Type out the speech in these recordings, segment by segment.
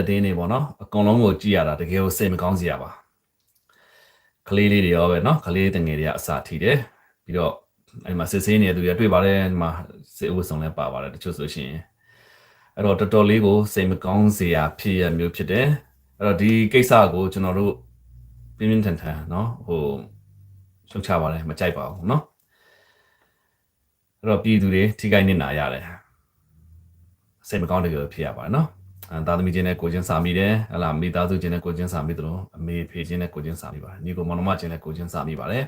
သတင်းတွေပေါ့နော်အကုန်လုံးကိုကြည့်ရတာတကယ်ကိုစိတ်မကောင်းစရာပါကလေးလေးတွေရောပဲနော်ကလေးတငယ်တွေကအစာထိတယ်ပြီးတော့အဲ့မှာစစ်ဆေးနေတဲ့သူတွေတွေ့ပါတယ်ဒီမှာစစ်အဝတ်ဆောင်လည်းပါပါတယ်တချို့ဆိုရှင်အဲ့တော့တော်တော်လေးကိုစိတ်မကောင်းစရာဖြစ်ရမျိုးဖြစ်တယ်အဲ့တော့ဒီကိစ္စကိုကျွန်တော်တို့ပြင်းပြင်းထန်ထန်နော်ဟိုရှုတ်ချပါတယ်မကြိုက်ပါဘူးနော်အဲ့တော့ပြည်သူတွေထိခိုက်နေတာရတယ်စိတ်မကောင်းတဲ့ကြောဖြစ်ရပါတယ်နော်အဲ သားသမီးချင်းနဲ့ကိုချင်းစာမိတယ်ဟလာမိသားစုချင်းနဲ့ကိုချင်းစာမိတယ်လို့အမေဖေချင်းနဲ့ကိုချင်းစာမိပါတယ်ညီကိုမောင်နှမချင်းနဲ့ကိုချင်းစာမိပါတယ်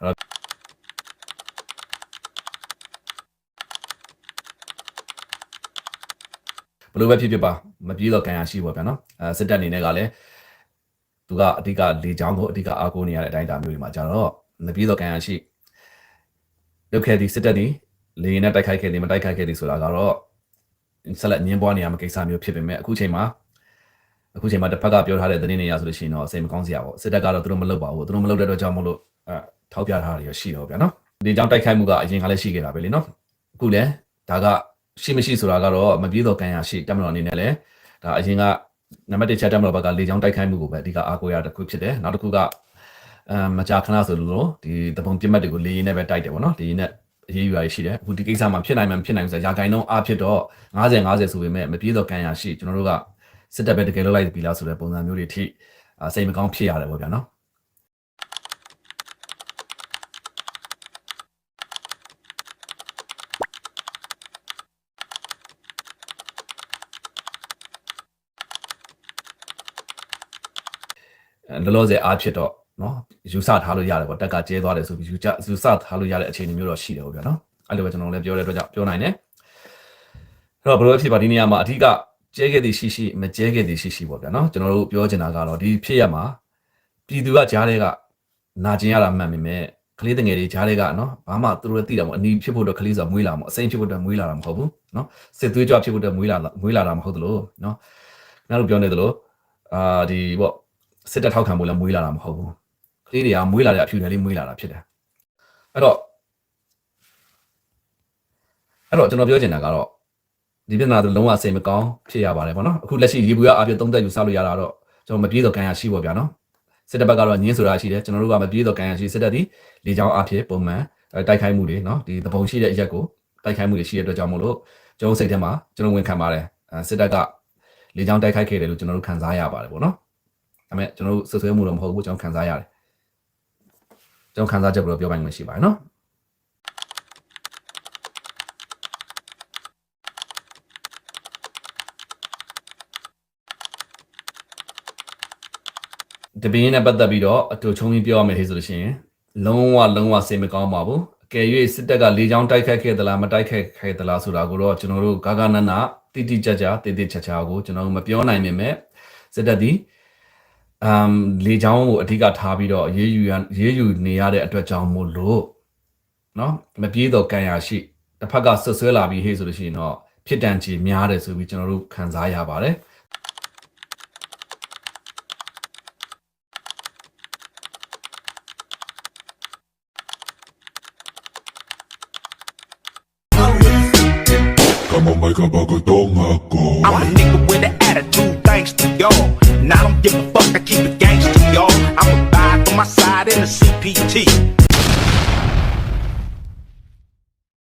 အဲ့တော့ဘယ်လိုပဲဖြစ်ဖြစ်ပါမပြေတော့ကံရရှိပါဗျာနော်အဲစစ်တပ်အနေနဲ့ကလည်းသူကအဓိကလေချောင်းကိုအဓိကအားကိုးနေရတဲ့အတိုင်းအတာမျိုးတွေမှာကြတော့မပြေတော့ကံရရှိလုပ်ခဲ့သည်စစ်တပ်သည်လေရင်နဲ့တိုက်ခိုက်ခဲ့သည်မတိုက်ခိုက်ခဲ့သည်ဆိုတာကတော့ ဆက်လက်ညင်းပွားနေရမယ့်ကိစ္စမျိုးဖြစ်ပေမဲ့အခုချိန်မှာအခုချိန်မှာတစ်ဖက်ကပြောထားတဲ့သတင်းတွေရဆိုလို့ရှိရင်တော့စိတ်မကောင်းစရာပေါ့စစ်တပ်ကတော့သူတို့မလုပ်ပါဘူးသူတို့မလုပ်တဲ့အတွက်ကြောင့်မလို့အဲထောက်ပြထားတာရရှိတော့ဗျာနော်ဒီကြောင့်တိုက်ခိုက်မှုကအရင်ကလည်းရှိခဲ့တာပဲလေနော်အခုလည်းဒါကရှိမရှိဆိုတာကတော့မပြေတော့ကံရရှိတက်မတော်အနေနဲ့လည်းဒါအရင်ကနံပါတ်1ချက်တက်မတော်ဘက်ကလေကြောင်းတိုက်ခိုက်မှုကိုပဲအဓိကအားကိုးရတဲ့ခုဖြစ်တယ်နောက်တစ်ခုကအမ်မကြာခဏဆိုလို့ဒီတပုံပြစ်မှတ်တွေကိုလေရင်နဲ့ပဲတိုက်တယ်ပေါ့နော်လေရင်နဲ့ အရေးယူရရှိတယ်အခုဒီကိစ္စမှာဖြစ်နိုင်မှမဖြစ်နိုင်ဘူးဆိုရာဂိုင်နှုန်းအဖြစ်တော့90 90ဆိုပေမဲ့မပြေတော့ကံရရှိကျွန်တော်တို့ကစစ်တပ်ပဲတကယ်လို့လိုက်ပြီလားဆိုတဲ့ပုံစံမျိုးတွေထိအာစိတ်မကောင်းဖြစ်ရတယ်ပေါ့ဗျာနော်အဲလောလောဆယ်အားဖြစ်တော့ နော်ယူဆထားလို့ရတယ်ပေါ့တက်ကကျဲသွားတယ်ဆိုပြီးယူချယူဆထားလို့ရတဲ့အခြေအနေမျိုးတော့ရှိတယ်ပေါ့ဗျာနော်အဲ့လိုပဲကျွန်တော်လည်းပြောတဲ့အတွက်ကြောင့်ပြောနိုင်တယ်အဲ့တော့ဘယ်လိုဖြစ်ပါဒီနေရာမှာအဓိကကျဲခဲ့သည်ရှိရှိမကျဲခဲ့သည်ရှိရှိပေါ့ဗျာနော်ကျွန်တော်တို့ပြောချင်တာကတော့ဒီဖြစ်ရမှာပြည်သူကကြားတဲ့ကနာကျင်ရတာမှန်ပေမဲ့ကလေးတငယ်တွေကြားတဲ့ကနော်ဘာမှသူတို့လည်းသိတာမဟုတ်အနီးဖြစ်ဖို့တော့ကလေးဆိုတာမွေးလာမှာအစိမ့်ဖြစ်ဖို့တော့မွေးလာတာမဟုတ်ဘူးနော်စစ်သွေးကြွဖြစ်ဖို့တော့မွေးလာမွေးလာတာမဟုတ်သလိုနော်နောက်တို့ပြောနေသလိုအာဒီပေါ့စစ်တပ်ထောက်ခံဖို့လည်းမွေးလာတာမဟုတ်ဘူး ကလေးတွေကမွေးလာတဲ့အဖြူတွေလေးမွေးလာတာဖြစ်တယ်အဲ့တော့အဲ့တော့ကျွန်တော်ပြောချင်တာကတော့ဒီပြဿနာတွေလုံးဝစိတ်မကောင်းဖြစ်ရပါတယ်ပေါ့နော်အခုလက်ရှိရေဘူးရအပြည့်သုံးသက်ယူဆလို့ရတာတော့ကျွန်တော်မပြေတော့ကံရရှိပေါ့ဗျာနော်စစ်တပ်ဘက်ကတော့ညင်းဆိုတာရှိတယ်ကျွန်တော်တို့ကမပြေတော့ကံရရှိစစ်တပ်ဒီလေချောင်းအဖြစ်ပုံမှန်တိုက်ခိုက်မှုတွေနော်ဒီသဘုံရှိတဲ့အရက်ကိုတိုက်ခိုက်မှုတွေရှိတဲ့အတွက်ကြောင့်မို့လို့ကျွန်တော်စိတ်ထဲမှာကျွန်တော်ဝန်ခံပါတယ်စစ်တပ်ကလေချောင်းတိုက်ခိုက်ခဲ့တယ်လို့ကျွန်တော်တို့ခံစားရပါတယ်ပေါ့နော်ဒါပေမဲ့ကျွန်တော်တို့ဆွဆွဲမှုတော့မဟုတ်ဘူးကျွန်တော်ခံစားရတယ် ကျွန်တော်ခံစားချက်ဘယ်လိုပြောပိုင်မှရှိပါတယ်နော်တပင်းနဲ့ပတ်သက်ပြီးတော့အတူချုံပြီးပြောရမယ်ဟေ့ဆိုလို့ရှိရင်လုံးဝလုံးဝစိတ်မကောင်းပါဘူးအကယ်၍စစ်တပ်ကလေကြောင်းတိုက်ခတ်ခဲ့သလားမတိုက်ခတ်ခဲ့သလားဆိုတာကိုတော့ကျွန်တော်တို့ဂါဂနနတိတိကျကျတိတိကျကျကိုကျွန်တော်တို့မပြောနိုင်ပေမဲ့စစ်တပ်ဒီ အမ်လေချောင်းကိုအဓိကထားပြီးတော့ရေးယူရေးယူနေရတဲ့အတွက်ကြောင့်မို့လို့နော်မပြေတော့ကံရရှိတစ်ဖက်ကဆွဆွဲလာပြီးဟေ့ဆိုလို့ရှိရင်တော့ဖြစ်တန်ချေများတယ်ဆိုပြီးကျွန်တော်တို့ခံစားရပါတယ်